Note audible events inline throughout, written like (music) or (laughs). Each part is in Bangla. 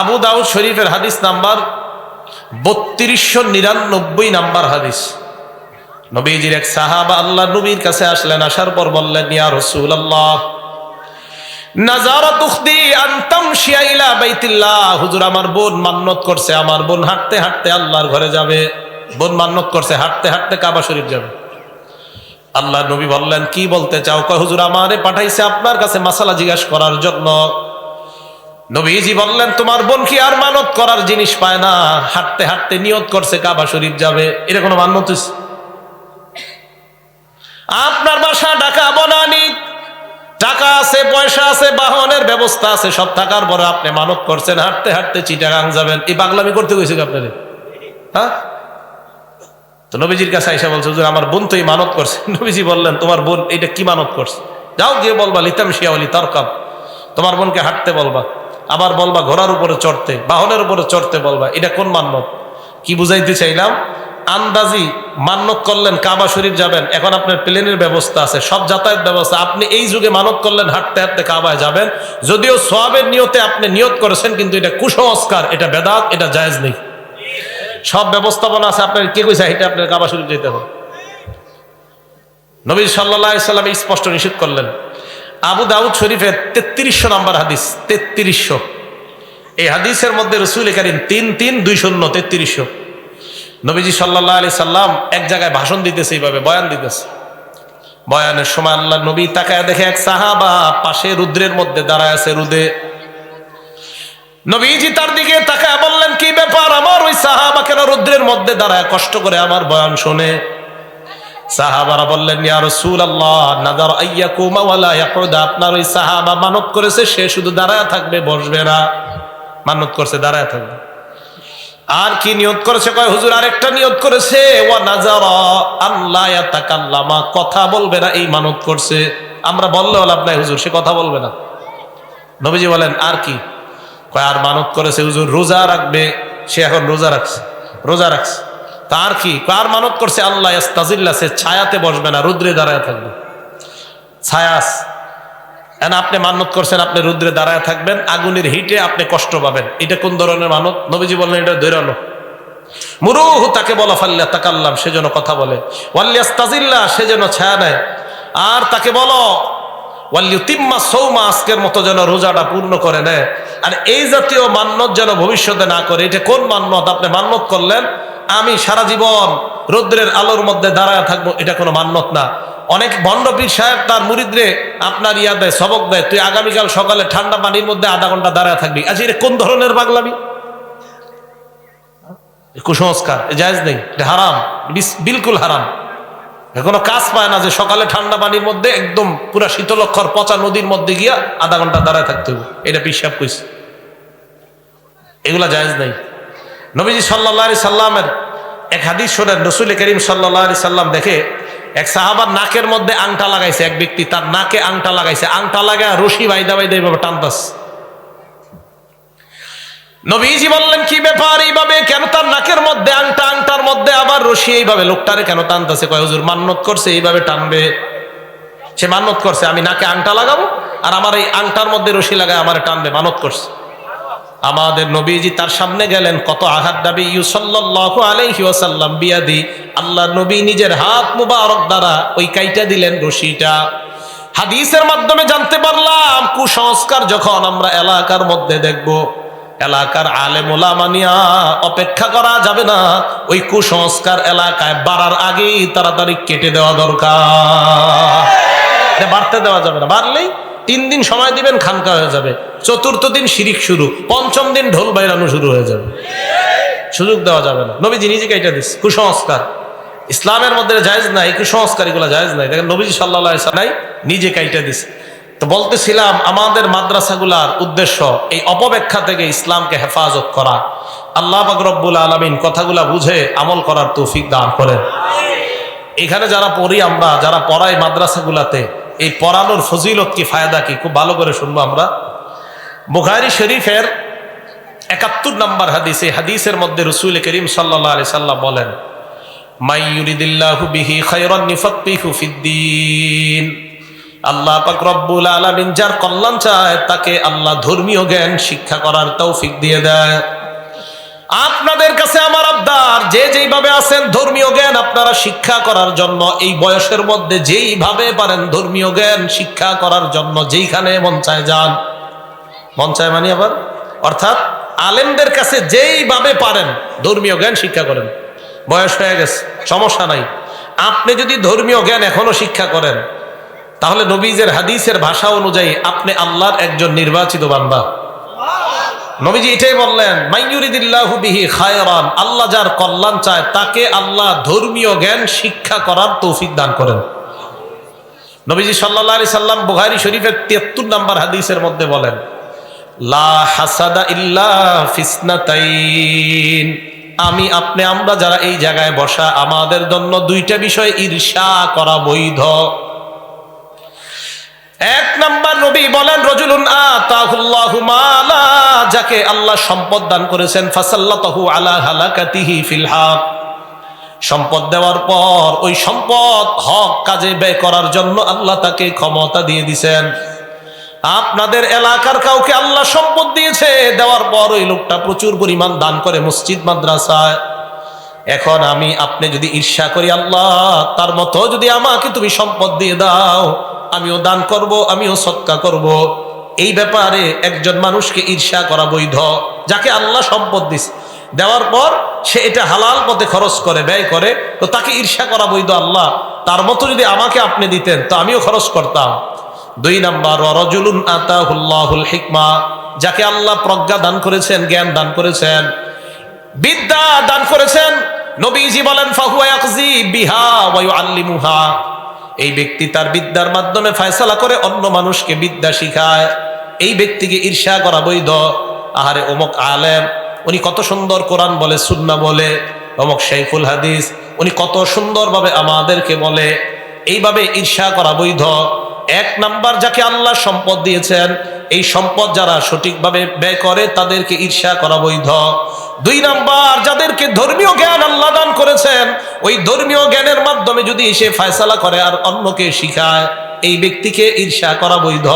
আবু দাউদ শরীফের হাদিস নাম্বার বত্রিশশো নিরানব্বই নাম্বার হাদিস। নবীজির এক সাহাবা আল্লাহ নবীর কাছে আসলেন, আসার পর বললেন, ইয়া রসুল আল্লাহ হুজুর, আমার বোন মান্নত করছে, আমার বোন হাঁটতে হাঁটতে আল্লাহর ঘরে যাবে। বোন মান্নত করছে, হাঁটতে হাঁটতে কাবা শরীফ যাবে। আল্লাহ নবী বললেন, কি বলতে চাও? হুজুর, আমারে পাঠাইছে আপনার কাছে মাসালা জিজ্ঞাসা করার জন্য। নবীজি বললেন, তোমার বোন কি আর মানত করার জিনিস পায় না? হাঁটতে হাঁটতে নিয়ত করছে, কাবা শরীফ যাবে। এটা কোনো আপনার বাসা ঢাকা বনানি। টাকা আছে, পয়সা আছে, বাহনের ব্যবস্থা আছে, সব থাকার পরে আপনি মানত করছেন, হাঁটতে হাঁটতে চিটাগাং যাবেন। এই পাগলামি করতে গেছে আপনারে? হ্যাঁ? তো নবীজির কাছে আইসা বলছে, হুজুর, আমার বোন তো এই মানত করছে। (laughs) নবীজি বললেন, তোমার বোন এটা কি মানত করছে? যাও গিয়ে বলবা, লিতাম শিয়াওয়ালি তরকাব তোমার বোনকে হাঁটতে বলবা। আবার বলবা ঘোড়ার উপরে চড়তে, বাহনের উপরে চড়তে বলবা, এটা কোন মান্যত? কি বুঝাইতে চাইলাম? আন্দাজি মান্যত করলেন, কাবা শরীফ যাবেন, এখন আপনার প্লেনের ব্যবস্থা আছে, সব যাতায়াত ব্যবস্থা, আপনি এই যুগে মানত করলেন, হাঁটতে হাঁটতে কাবায় যাবেন, যদিও সোয়াবের নিয়তে আপনি নিয়ত করেছেন, কিন্তু এটা কুসংস্কার, এটা বেদাত, এটা জায়েজ নেই। সব ব্যবস্থাপনা আছে, আপনার কে কইছে এটা আপনার কাবা শরীফ যেতে হবে? নবী সাল্লাহ সাল্লাম স্পষ্ট নিষেধ করলেন আবু দাউদ শরীফের তেত্রিশশো নাম্বার হাদিস, তেত্রিশশো। এই হাদিসের মধ্যে রসুল করিম তিন তিন, দুই শূন্য, তেত্রিশশো। নবীজি সাল্লাহ আলি সাল্লাম এক জায়গায় ভাষণ দিতেছে এইভাবে, বয়ান দিতেছে। বয়ানের সময় আল্লাহ নবী তাকায় দেখে এক সাহাবা পাশে রুদ্রের মধ্যে দাঁড়ায় আছে রুদে। নবীজি তার দিকে তাকায় বললেন, কি ব্যাপার? আমার ওই সাহাবা কেন রুদ্রের মধ্যে দাঁড়ায়? কষ্ট করে আমার বয়ান শোনে। সাহাবারা বললেন, ইয়া রাসূলুল্লাহ, নাদার আইয়াকুমা ওয়ালা ইয়াকুদা আপনার ওই সাহাবা মানত করেছে, সে শুধু দাঁড়ায় থাকবে, বসবে না। মানত করছে, দাঁড়ায় থাকবে। আর কি নিয়ত করেছে? কয়, হুজুর, আরেকটা নিয়ত করেছে। ওয়া নাজারা আল্লাহ ইয়াতাকাল্লামা। কথা বলবে না, এই মানত করছে। আমরা বললেও লাভ নাই, হুজুর, সে কথা বলবে না। নবীজি বলেন, আর কি? কয়, আর মানত করেছে, হুজুর, রোজা রাখবে। সে এখন রোজা রাখছে রোজা রাখছে। তার কি? কার মানত করছে? আল্লাহ ইস্তাজিল্লা সে ছায়াতে বসবে না, রুদ্রে দাঁড়ায় থাকবে। ছায়াস এখন আপনি মানত করছেন, আপনি রুদ্রে দাঁড়ায় থাকবেন, আগুনের হিটে আপনি কষ্ট পাবেন। এটা কোন ধরনের মানত? নবীজি বললেন, এটা দৈরানো মুরুহু তাকে বলা, ফাল্লা তাকাল্লাম, সে যেন কথা বলে। ওয়াল্লিয়াস্তাজিল্লা সে যেন ছায়া নেয়। আর তাকে বলো ওয়াল্লিউতিম্মা সৌমা আজকের মতো যেন রোজাটা পূর্ণ করে নেয়। আর এই জাতীয় মান্যত যেন ভবিষ্যতে না করে, এটা কোন মান্যত? আপনি মান্যত করলেন, আমি সারা জীবন রৌদ্রের আলোর মধ্যে দাঁড়ায় থাকব, এটা কোনো মান্যত না। অনেক ভণ্ডপীর সাহেব তার মুরিদরে আপনার ইয়া দেয়, সবক দেয়, তুই আগামীকাল সকালে ঠান্ডা পানির মধ্যে আধা ঘণ্টা দাঁড়ায় থাকবি। আচ্ছা এটা কোন ধরনের পাগলামি? কুসংস্কার জায়েজ নেই, এটা হারাম বিলকুল হারাম। কোনো কাজ পায় না যে সকালে ঠান্ডা পানির মধ্যে একদম পুরা শীতলক্ষর পচা নদীর মধ্যে গিয়া আধা ঘণ্টা দাঁড়ায় থাকতে হবে। এটা পিসাব কইছে। এগুলা জায়জ নাই। নবীজি সাল্লাহ আলি সাল্লামের এক হাদিস শোনেন, রসুল করিম সাল্লাহ আলি সাল্লাম দেখে এক সাহাবার নাকের মধ্যে আংটা লাগাইছে, এক ব্যক্তি তার নাকে আংটা লাগাইছে। আংটা লাগা রশি বাইদা বাইদা এইভাবে টানতাস নবীজি বললেন, কি ব্যাপার? এইভাবে কেন তার নাকের মধ্যে আংটা, আংটার মধ্যে আবার রশি? এইভাবে লোকটারে কেন টানতেছে? কয়, হুজুর, মান্নত করছে, এইভাবে টানবে। সে মানত করছে, আমি নাকে আংটা লাগাবো আর আমার এই আংটার মধ্যে রশি লাগায় আমার টানবে মানত করছে। আমাদের নবীজি তার সামনে গেলেন, কত আঘাত দাবি। ইউসাল্লাহু আলাইহি ওয়াসাল্লাম বিয়াদি আল্লাহ নবী নিজের হাত মুবারক দ্বারা ওই কাইটা দিলেন রশিটা। হাদিসের মাধ্যমে জানতে পারলাম, কুসংস্কার যখন আমরা এলাকার মধ্যে দেখব এলাকার আলেমোলা মানিয়া অপেক্ষা করা যাবে না। ওই কুসংস্কার এলাকায় বাড়ার আগেই তাড়াতাড়ি কেটে দেওয়া দরকার। বাড়তে দেওয়া যাবে না। বাড়লেই তিন দিন সময় দিবেন, খানকা হয়ে যাবে। চতুর্থ দিন শিরিক শুরু, পঞ্চম দিন ঢোল বাইরানো শুরু হয়ে যাবে। সুযোগ দেওয়া যাবে না। নবীজি নিজেকে এটা দিস, কুসংস্কার। ইসলামের মধ্যে জায়েজ নাই কুসংস্কার এগুলো জায়েজ নাই। দেখেন নবীজি সাল্লাহ নাই নিজে কাইটা দিস। তো বলতেছিলাম, আমাদের মাদ্রাসাগুলার উদ্দেশ্য এই অপব্যাখ্যা থেকে ইসলামকে হেফাজত করা। আল্লাহ বাকরব্বুল আলমিন কথাগুলা বুঝে আমল করার তৌফিক দান করেন। এখানে যারা পড়ি আমরা, যারা পড়াই মাদ্রাসাগুলাতে, এই পড়ানোর ফজিলত কি, ফায়দা কি, খুব ভালো করে শুনব আমরা। বুখারি শরীফের একাত্তর নম্বর হাদিস, এই হাদিসের মধ্যে রসুল করিম সাল্লাহ আলি সাল্লাম বলেন, মাইয়ুরিদিল্লাহু বিহি খায়রান নিফাক্কিহু ফিদ্দিন আল্লাহ পাক রব্বুল আলামিন যার কল্যাণ চায়, তাকে আল্লাহ ধর্মীয় জ্ঞান, শিক্ষা করার তৌফিক দিয়ে দেয়। আপনাদের কাছে আমার আবদার, যে যেইভাবে আছেন, ধর্মীয় জ্ঞান আপনারা শিক্ষা করার জন্য, এই বয়সের মধ্যে যেইভাবে পারেন ধর্মীয় জ্ঞান, শিক্ষা করার জন্য, যেইখানে মন চায় যান। মন চায় মানে আবার? অর্থাৎ আলেমদের কাছে যেইভাবে পারেন, ধর্মীয় জ্ঞান শিক্ষা করেন। বয়স হয়ে গেছে, সমস্যা নাই। আপনি যদি ধর্মীয় জ্ঞান এখনও শিক্ষা করেন তাহলে নবীজের হাদিসের ভাষা অনুযায়ী আপনি আল্লাহর একজন নির্বাচিত বান্দা। নবীজি এটাই বললেন মাইয়ুরিদিল্লাহু বিহি খায়রান আল্লাহ যার কল্যাণ চায়, তাকে আল্লাহ ধর্মীয় জ্ঞান, শিক্ষা করার তৌফিক দান করেন। নবীজি সাল্লাল্লাহু আলাইহি সাল্লাম বুখারী শরীফের 73 নম্বর হাদিসের মধ্যে বলেন, লা হাসাদা ইল্লা আমি, আপনি, আমরা যারা এই জায়গায় বসা, আমাদের জন্য দুইটা বিষয় ঈর্ষা করা বৈধ। এক নাম্বার নবী বলেন, রজুলুন মালা যাকে আল্লাহ সম্পদ দান করেছেন, ফাসাল্লাতাহু আলা হালাকাতিহি ফিল হক সম্পদ দেওয়ার পর ওই সম্পদ হক কাজে ব্যয় করার জন্য আল্লাহ তাকে ক্ষমতা দিয়ে দিছেন। আপনাদের এলাকার কাউকে আল্লাহ সম্পদ দিয়েছে, দেওয়ার পর ওই লোকটা প্রচুর পরিমাণ দান করে মসজিদ, মাদ্রাসায়। এখন আমি, আপনি যদি ঈর্ষা করি, আল্লাহ, তার মতো যদি আমাকে তুমি সম্পদ দিয়ে দাও আমিও দান করব, আমিও সৎকা করব। এই ব্যাপারে একজন মানুষকে ঈর্ষা করা বৈধ, যাকে আল্লাহ সম্পদ দিস দেওয়ার পর সে এটা হালাল পথে খরচ করে, ব্যয় করে, তো তাকে ঈর্ষা করা বৈধ আল্লাহ। তার মতো যদি আমাকে আপনি দিতেন, তো আমিও খরচ করতাম। দুই নাম্বার রজুলুন আতাহুল্লাহুল হিকমা, যাকে আল্লাহ প্রজ্ঞা দান করেছেন, জ্ঞান দান করেছেন। বিদ্যা দান করেছেন। নবীজি বলেন, ফাহুয়া বিহা ওয়া ইউআল্লিমুহা। এই ব্যক্তি তার বিদ্যার মাধ্যমে ফয়সালা করে অন্য মানুষকে বিদ্যা শিখায়। এই ব্যক্তিকে ঈর্ষা করা বৈধ। আহারে অমুক আলেম, উনি কত সুন্দর কোরআন বলে, সুন্না বলে। অমুক শেখুল হাদিস, উনি কত সুন্দরভাবে আমাদেরকে বলে। এইভাবে ঈর্ষা করা বৈধ। এক নাম্বার যাকে আল্লাহ সম্পদ দিয়েছেন, এই সম্পদ যারা সঠিকভাবে ব্যয় করে, তাদেরকে ঈর্ষা করা বৈধ। দুই নাম্বার, যাদেরকে ধর্মীয় জ্ঞান আল্লাহ দান করেছেন, ওই ধর্মীয় জ্ঞানের মাধ্যমে যদি সে ফায়সালা করে আর অন্যকে শিখায়, এই ব্যক্তিকে ঈর্ষা করা বৈধ।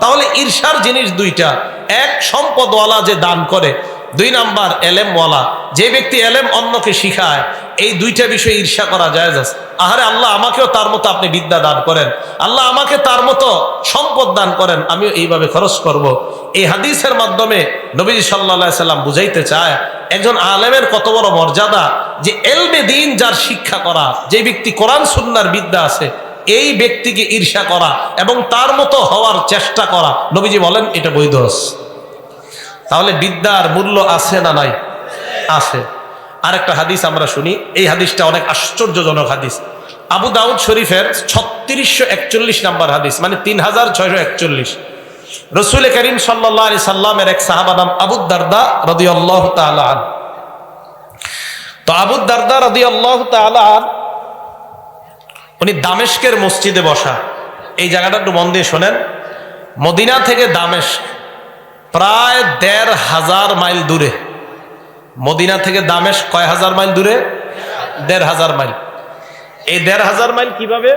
তাহলে ঈর্ষার জিনিস দুইটা। এক, সম্পদওয়ালা যে দান করে। দুই নাম্বার, এলেমওয়ালা। যে ব্যক্তি এলেম অন্যকে শিখায়, এই দুইটা বিষয়ে ঈর্ষা করা যায় আহারে আল্লাহ আমাকেও তার মতো আপনি বিদ্যা দান করেন। আল্লাহ আমাকে তার মতো সম্পদ দান করেন, আমিও এইভাবে খরচ করব। এই হাদিসের মাধ্যমে নবীজি সাল্লা সাল্লাম বুঝাইতে চায় একজন আলেমের কত বড় মর্যাদা যে এলবে দিন যার শিক্ষা করা, যে ব্যক্তি কোরআন সুন্নার বিদ্যা আছে, এই ব্যক্তিকে ঈর্ষা করা এবং তার মতো হওয়ার চেষ্টা করা। নবীজি বলেন, এটা বৈধ আছে। তাহলে বিদ্যার মূল্য আছে না নাই? আছে। আরেকটা হাদিস আমরা শুনি, এই হাদিসটা অনেক আশ্চর্যজনক হাদিস। আবু দাউদ শরীফের ছত্রিশশো একচল্লিশ নাম্বার হাদিস মানে তিন হাজার ছয়শো একচল্লিশ। রসুল করিম সাল্লাহ আলি সাল্লামের এক সাহাবা নাম আবু দারদা রদি আল্লাহ তালান তো আবু দারদা রদি আল্লাহ তালান উনি দামেশকের মসজিদে বসা। এই জায়গাটা একটু মন দিয়ে শোনেন। মদিনা থেকে দামেশক প্রায় দেড় হাজার মাইল দূরে। মদিনা থেকে দামেশ কয় হাজার মাইল দূরে? দেড় হাজার মাইল। এই দেড় হাজার মাইল কীভাবে?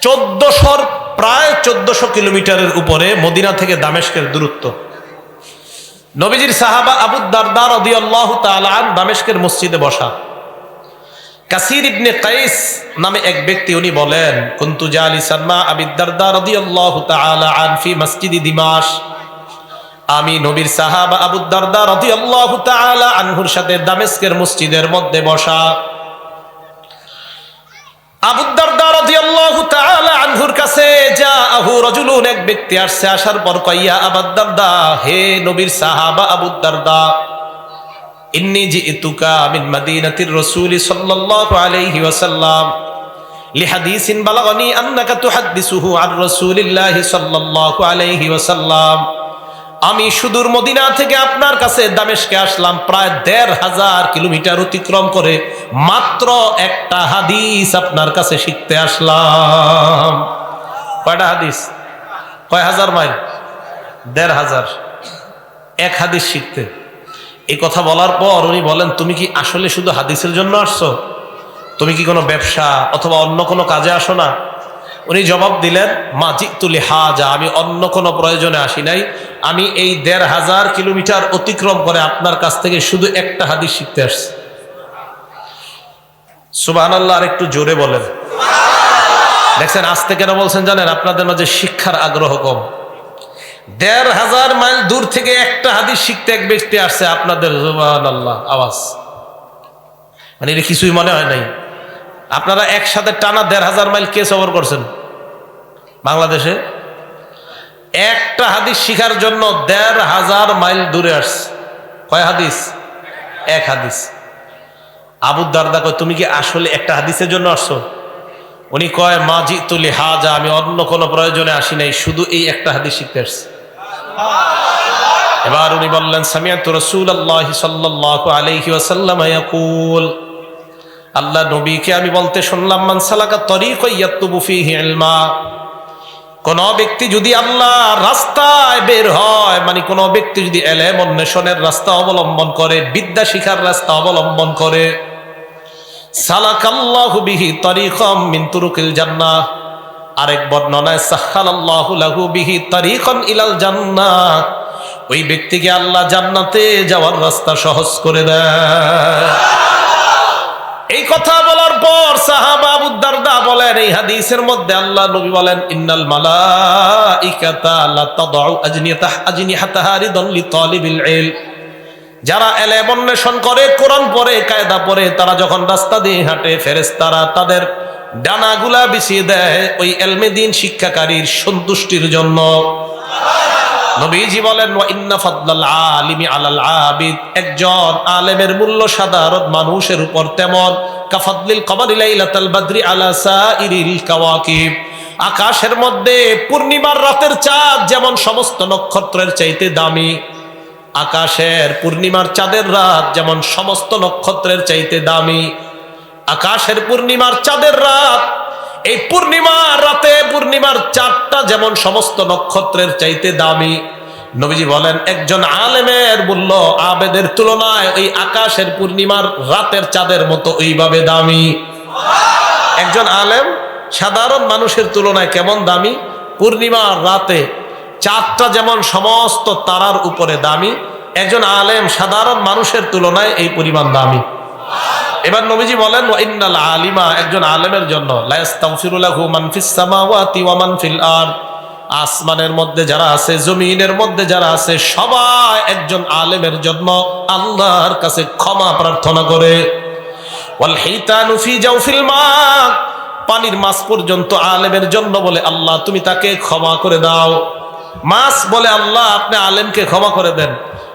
চোদ্দশোর প্রায় চোদ্দশো কিলোমিটারের উপরে মদিনা থেকে দামেশকের দূরত্ব। নবীজির সাহাবা আবু দারদার আল্লাহ তালান দামেশকের মসজিদে বসা। কাসির ইবনে কাইস নামে এক ব্যক্তি উনি বলেন, কুন্তু জালি সালমা আবিদ্দারদার রাদিয়াল্লাহু তাআলা আন ফি মসজিদি দিমাশ। আমি নবীর সাহাবা আবু দারদা রাদিয়াল্লাহু তাআলা আনহুর সাথে দামেস্কের মসজিদের মধ্যে বসা। আবু দারদা রাদিয়াল্লাহু তাআলা আনহুর কাছে যা আহু রাজুলুন, এক ব্যক্তি আসছে, আসার পর কইয়া আবাদদারদা হে নবীর সাহাবা আবুদ্দারদা ইন্নি জিতুকা মিন মাদিনাতির রাসূল সাল্লাল্লাহু আলাইহি ওয়াসাল্লাম, লিহাদিসিন বালাগানি আন্নাকা তুহাদ্দিসুহু আন রাসূলিল্লাহি সাল্লাল্লাহু আলাইহি ওয়াসাল্লাম। আমি সুদূর মদিনা থেকে আপনার কাছে দামেশকে আসলাম, প্রায় দেড় হাজার কিলোমিটার অতিক্রম করে মাত্র একটা হাদিস আপনার কাছে শিখতে আসলাম। কয়টা হাদিস? কয় হাজার মাইল? দেড় হাজার। এক হাদিস শিখতে। এই কথা বলার পর উনি বলেন, তুমি কি আসলে শুধু হাদিসের জন্য আসছো? তুমি কি কোনো ব্যবসা অথবা অন্য কোনো কাজে আসো না? উনি জবাব দিলেন মাজি তুলি হাজা, আমি অন্য কোনো প্রয়োজনে আসি নাই। আমি এই দেড় হাজার কিলোমিটার অতিক্রম করে আপনার কাছ থেকে শুধু একটা হাদিস শিখতে আসছি। সুবাহ আল্লাহ আর একটু জোরে বলেন। দেখছেন আসতে কেন বলছেন জানেন, আপনাদের মাঝে শিক্ষার আগ্রহ কম। দেড় হাজার মাইল দূর থেকে একটা হাদিস শিখতে এক ব্যক্তি আসছে, আপনাদের আল্লাহ আওয়াজ। মানে এটা কিছুই মনে হয় নাই। আপনারা একসাথে টানা দেড় হাজার মাইল কে সফর করছেন? বাংলাদেশে, একটা হাদিস শিখার জন্য দেড় হাজার মাইল দূরে আসছে। কয় হাদিস? এক হাদিস। আবু কয়, তুমি কি আসলে একটা হাদিসের জন্য আসছো? উনি কয়, মাজি তুলি হাজা, আমি অন্য কোনো প্রয়োজনে আসি নাই, শুধু এই একটা হাদিস শিখতে আসছি। এবার উনি বললেন রসুল আল্লাহ ওয়াসাল্লাম ইয়াকুল, আল্লাহ নবীকে আমি বলতে শুনলাম মানসালাকা তরিক ইয়াত্তুবু ফিহি কোন ব্যক্তি যদি আল্লাহ রাস্তায় বের হয় মানে কোন ব্যক্তি যদি এলেম অন্বেষণের রাস্তা অবলম্বন করে, বিদ্যা শিখার রাস্তা অবলম্বন করে, সালাকাল্লাহু বিহি তরিকম মিন তুরুকিল জান্নাহ। আরেক বর্ণনায়, সাহালাল্লাহু লাহু বিহি তরিকন ইলাল জান্নাহ। ওই ব্যক্তিকে আল্লাহ জান্নাতে যাওয়ার রাস্তা সহজ করে দেয় এই কথা বলার পর সাহাবা আবু দারদা বলেন এই হাদিসের মধ্যে আল্লাহ নবী বলেন, ইন্নাল মালাইকাতা লা যারা এলেম অন্বেষণ করে, কোরআন পড়ে, কায়দা পড়ে, তারা যখন রাস্তা দিয়ে হাঁটে, ফেরেশতারা তাদের ডানাগুলা বিছিয়ে দেয় ওই এলমেদিন শিক্ষাকারীর সন্তুষ্টির জন্য। নবীজি বলেন ইন্না ফাদলাল আলিমি আলাল আবিদ। একজন আলেমের মূল্য সাধারণ মানুষের উপর তেমন, কাফাদলিল কমারি লাইলাতাল বদরি আলা সাইরিল কাওয়াকিব। আকাশের মধ্যে পূর্ণিমার রাতের চাঁদ যেমন সমস্ত নক্ষত্রের চাইতে দামি, আকাশের পূর্ণিমার চাঁদের রাত যেমন সমস্ত নক্ষত্রের চাইতে দামি, আকাশের পূর্ণিমার চাঁদের রাত এই পূর্ণিমার রাতে, পূর্ণিমার চাঁদটা যেমন সমস্ত নক্ষত্রের চাইতে দামি, নবীজি বলেন, একজন আলেমের মূল্য আবেদের তুলনায় ওই আকাশের পূর্ণিমার রাতের চাঁদের মতো ওইভাবে দামি। একজন আলেম সাধারণ মানুষের তুলনায় কেমন দামি? পূর্ণিমার রাতে চাঁদটা যেমন সমস্ত তারার উপরে দামি, একজন আলেম সাধারণ মানুষের তুলনায় এই পরিমাণ দামি। এবার নবীজি বলেন ইন্নাল আলিমা একজন আলেমের জন্য। মান মান আসমানের মধ্যে যারা আছে, জমিনের মধ্যে যারা আছে, সবাই একজন আলেমের জন্য আল্লাহর কাছে ক্ষমা প্রার্থনা করে। পানির মাছ পর্যন্ত আলেমের জন্য বলে, আল্লাহ, তুমি তাকে ক্ষমা করে দাও। মাছ বলে, আল্লাহ, আপনি আলেমকে ক্ষমা করে দেন।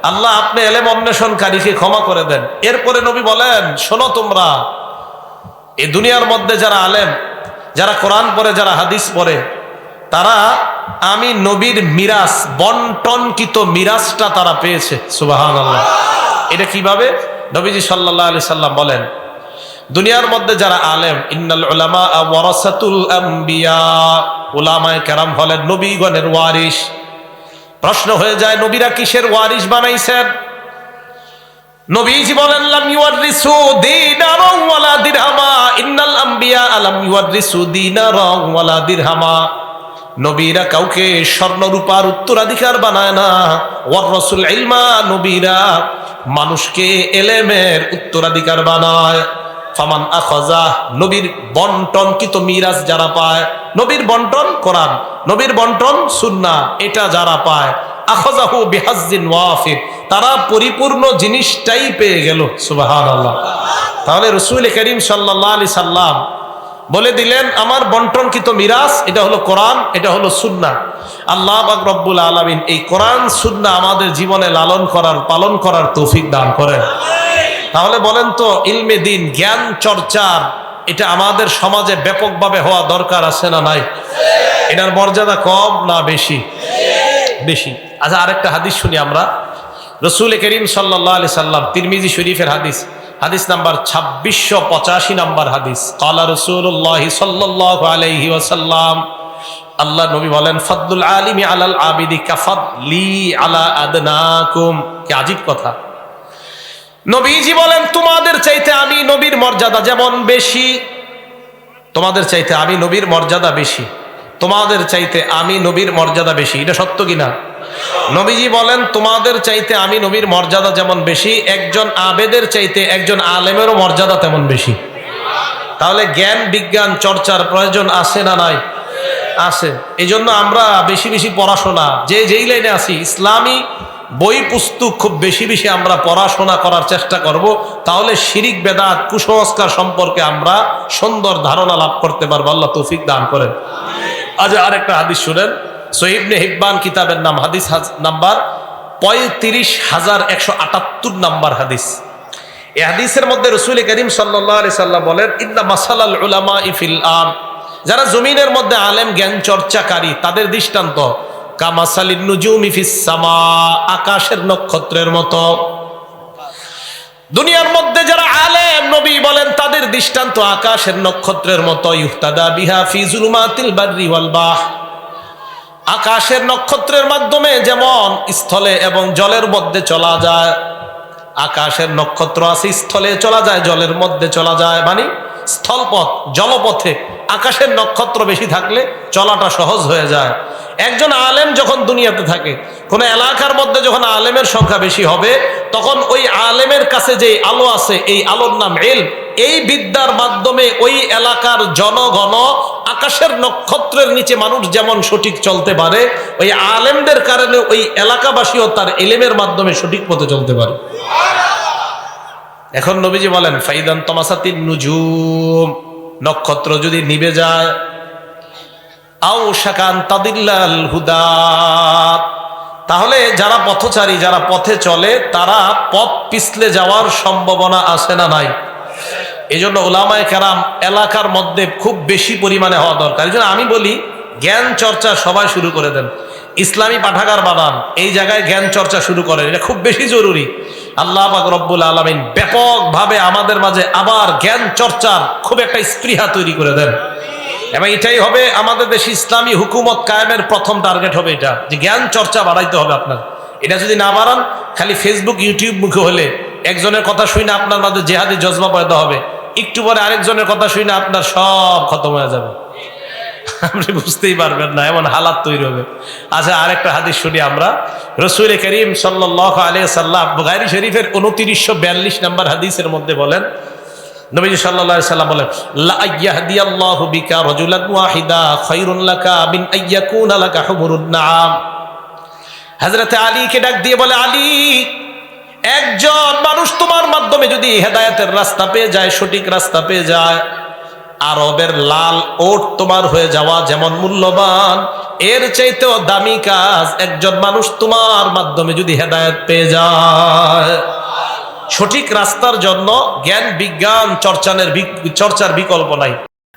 আল্লাহ আপনি এলেম অন্বেষণকারীকে ক্ষমা করে দেন। এরপরে নবী বলেন, শোনো তোমরা, এই দুনিয়ার মধ্যে যারা আলেম, যারা কোরআন পড়ে, যারা হাদিস পড়ে, তারা আমি নবীর মিরাস বন্টনকৃত মিরাসটা তারা পেয়েছে। সুবাহান আল্লাহ এটা কীভাবে? নবীজি সাল্লাহ আলি সাল্লাম বলেন, দুনিয়ার মধ্যে যারা আলেম, ইন্নাল উলামা ওয়ারাসাতুল আম্বিয়া, উলামায়ে কেরাম হলেন নবীগণের ওয়ারিস প্রশ্ন হয়ে যায়, নবীরা কিসের ওয়ারিস বানাইছেন? নবীজি বলেন, লাম ইউয়ারিসু দিনারাও ওয়ালা দিরহামা, ইন্নাল আম্বিয়া আলাম ইউয়ারিসু দিনারাও ওয়ালা দিরহামা। নবীরা কাউকে স্বর্ণ রূপার উত্তরাধিকার বানায় না। ওয়ার রসুল ইলমা, নবীরা মানুষকে এলেমের উত্তরাধিকার বানায়। ফামান আখজা, নবীর বন্টন কিত মিরাজ যারা পায়? নবীর বন্টন কোরআন, নবীর বন্টন সুন্না, এটা যারা পায়? আখজাহু বিহাজ্জিন ওয়াফির, তারা পরিপূর্ণ জিনিসটাই পেয়ে গেল, সুবহানাল্লাহ। তাহলে রসুল করিম সাল্লাল্লাহু আলাইহি সাল্লাম বলে দিলেন, আমার বন্টন বন্টনকৃত মিরাজ? এটা হলো কোরআন, এটা হলো সুন্না। আল্লাহ রব্বুল আলমিন এই কোরআন, সুন্না আমাদের জীবনে লালন করার, পালন করার তৌফিক দান করেন। তাহলে বলেন তো, ইলমে দিন, জ্ঞান চর্চার, এটা আমাদের সমাজে ব্যাপকভাবে হওয়া দরকার আছে না নাই? এটার মর্যাদা কম না বেশি? বেশি। আচ্ছা আরেকটা হাদিস শুনি আমরা। রসুল করিম সাল্লাহ আলি সাল্লাম, তিরমিজি শরীফের হাদিস হাদিস নাম্বার ছাব্বিশশো পঁচাশি নাম্বার হাদিস। কালা রসুল্লাহ সাল্লাহ আলাইহি ওয়াসাল্লাম আল্লাহ নবী বলেন ফদুল আলিমি আলাল আবিদি কাফাদ আলা আদনাকুম। কি আজীব কথা। নবীজি বলেন, তোমাদের চাইতে আমি নবীর মর্যাদা যেমন বেশি, তোমাদের চাইতে আমি নবীর মর্যাদা বেশি, তোমাদের চাইতে আমি নবীর মর্যাদা বেশি। এটা সত্য কিনা? নবীজি বলেন, তোমাদের চাইতে আমি নবীর মর্যাদা যেমন বেশি, একজন আবেদের চাইতে একজন আলেমেরও মর্যাদা তেমন বেশি। তাহলে জ্ঞান, বিজ্ঞান, চর্চার প্রয়োজন আছে না নাই? আছে। এই আমরা বেশি বেশি পড়াশোনা, যে যেই লাইনে আছি, ইসলামী বই পুস্তক খুব বেশি বেশি আমরা পড়াশোনা করার চেষ্টা করব, তাহলে শিরিক, বেদাত, কুসংস্কার সম্পর্কে আমরা সুন্দর ধারণা লাভ করতে পারব। আল্লাহ তৌফিক দান করেন। আজ আরেকটা হাদিস শুনেন। সহিবনে হিব্বান কিতাবের নাম, হাদিস নাম্বার পঁয়ত্রিশ হাজার একশো আটাত্তর নাম্বার হাদিস। এ হাদিসের মধ্যে রসুল করিম সাল্লাহ সাল্লাম বলেন, ইন্না মাসালাল উলামা ইফিল আম। যারা জমিনের মধ্যে আলেম, জ্ঞান চর্চাকারী, তাদের দৃষ্টান্ত কামাসালিন নুজুম ইফিস সামা, আকাশের নক্ষত্রের মতো। দুনিয়ার মধ্যে যারা আলেম, নবী বলেন, তাদের দৃষ্টান্ত আকাশের নক্ষত্রের মতো। ইউহতাদা বিহা ফি জুলুমাতিল বাররি বাহ। আকাশের নক্ষত্রের মাধ্যমে যেমন স্থলে এবং জলের মধ্যে চলা যায়, আকাশের নক্ষত্র আছে স্থলে চলা যায়, জলের মধ্যে চলা যায়। মানে স্থলপথ, জলপথে আকাশের নক্ষত্র বেশি থাকলে চলাটা সহজ হয়ে যায়। একজন আলেম যখন দুনিয়াতে থাকে, কোন এলাকার মধ্যে যখন আলেমের সংখ্যা বেশি হবে, তখন ওই আলেমের কাছে যে আলো আছে, এই আলোর নাম এল এই বিদ্যার মাধ্যমে ওই এলাকার জনগণ আকাশের নক্ষত্রের নিচে মানুষ যেমন সঠিক চলতে পারে, ওই আলেমদের কারণে ওই এলাকাবাসীও তার এলেমের মাধ্যমে সঠিক পথে চলতে পারে। এখন নবীজি বলেন, ফাইদান তমাসাতিন নুজুম, নক্ষত্র যদি নিবে যায় তাহলে যারা পথচারী, যারা পথে চলে, তারা পথ পিছলে যাওয়ার সম্ভাবনা আছে না নাই? এই জন্য ওলামায় কেরাম এলাকার মধ্যে খুব বেশি পরিমাণে হওয়া দরকার। এই আমি বলি, জ্ঞান চর্চা সবাই শুরু করে দেন। ইসলামী পাঠাগার বানান, এই জায়গায় জ্ঞান চর্চা শুরু করেন, এটা খুব বেশি জরুরি। আল্লাহ পাক রব্বুল আলমিন ব্যাপকভাবে আমাদের মাঝে আবার জ্ঞান চর্চার খুব একটা স্পৃহা তৈরি করে দেন। এবং এটাই হবে আমাদের দেশে ইসলামী হুকুমত কায়েমের প্রথম টার্গেট হবে এটা, যে জ্ঞান চর্চা বাড়াইতে হবে আপনার। এটা যদি না বাড়ান, খালি ফেসবুক ইউটিউব মুখে হলে একজনের কথা শুনে আপনার মাঝে জেহাদি জজবা পয়দা হবে। একটু পরে আরেকজনের কথা শুনে আপনার সব খতম হয়ে যাবে। আপনি বুঝতেই পারবেন না, এমন হালাত তৈরি হবে। আচ্ছা আরেকটা হাদিস শুনি আমরা। রসুল করিম সাল্লাহ আলিয়া সাল্লাম বুখারি শরীফের উনত্রিশশো বিয়াল্লিশ নাম্বার হাদিসের মধ্যে বলেন নবীজি সাল্লাল্লাহু সাল্লাম বলেন বিকা ওয়াহিদা লাকা নাম আলীকে ডাক দিয়ে বলে, আলী, একজন মানুষ তোমার মাধ্যমে যদি হেদায়েতের রাস্তা পেয়ে যায়, সঠিক রাস্তা পেয়ে যায়, আরবের লাল ওট তোমার হয়ে যাওয়া যেমন মূল্যবান, এর চাইতেও দামি কাজ একজন মানুষ তোমার মাধ্যমে যদি হেদায়েত পেয়ে যায়। সঠিক রাস্তার জন্য জ্ঞান বিজ্ঞান চর্চানের চর্চার বিকল্প নাই।